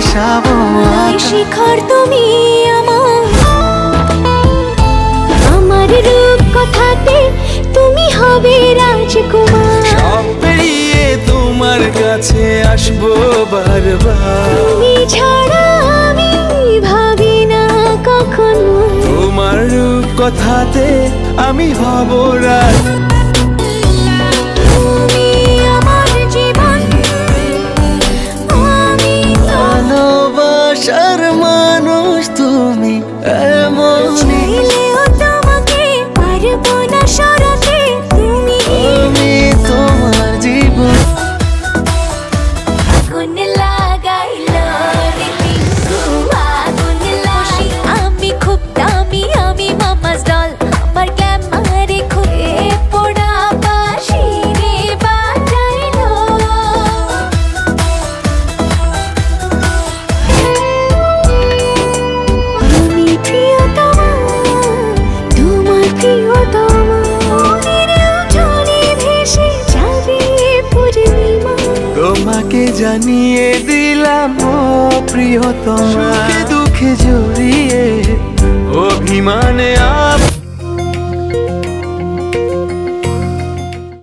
ভাসাবো শিখর তুমি আমার। আমার রূপ কথাতে তুমি হবে রাজকুমার। সব পেরিয়ে তোমার কাছে আসব বারবার। তুমি ছাড়া আমি ভাবি না কখনো। তোমার রূপ কথাতে আমি হব রাজ তোমাকে জানিয়ে দিলাম প্রিয় তোমাকে দুঃখে জড়িয়ে